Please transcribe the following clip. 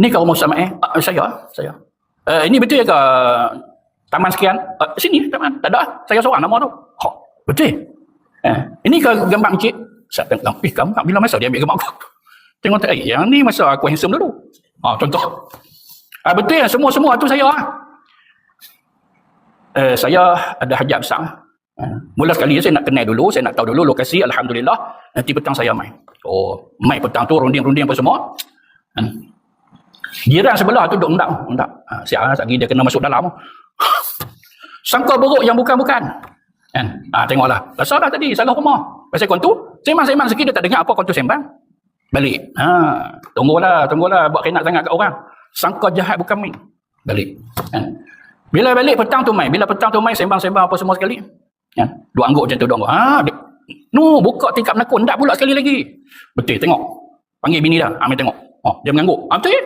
Ni kau rumah sama eh? Ah, saya, saya. Uh, ini betul ke taman sekian? Uh, sini, taman. Tak ada. ah. Saya seorang nama tu. Ha, betul. Eh, ini ke gambar encik? Saya tengok, eh gambar bila masa dia ambil gambar aku? Tengok tak, eh, yang ni masa aku handsome dulu. Ha, contoh. Ah, betul ya, semua-semua tu saya. ah. Eh, saya ada hajat besar. Eh, mula sekali saya nak kenal dulu, saya nak tahu dulu lokasi, Alhamdulillah. Nanti petang saya main. Oh, main petang tu, runding-runding apa semua. Hmm. Jiran sebelah tu duduk undang. undang. Ha, siapa lagi dia kena masuk dalam. Sangka buruk yang bukan-bukan. Kan? Ha, tengoklah. Rasa dah tadi, salah rumah. Pasal kontu, sembang-sembang sikit dia tak dengar apa kontu sembang. Balik. Ha, tunggulah, tunggulah. Buat kena sangat kat orang. Sangka jahat bukan main. Balik. Kan? Bila balik petang tu main. Bila petang tu main, sembang-sembang apa semua sekali. Kan? Dua angguk macam tu, dua angguk. Ha, dia, no, buka tingkap menakut. Tak pula sekali lagi. Betul, tengok. Panggil bini dah. Ambil tengok. Oh, dia mengangguk. Ah, betul?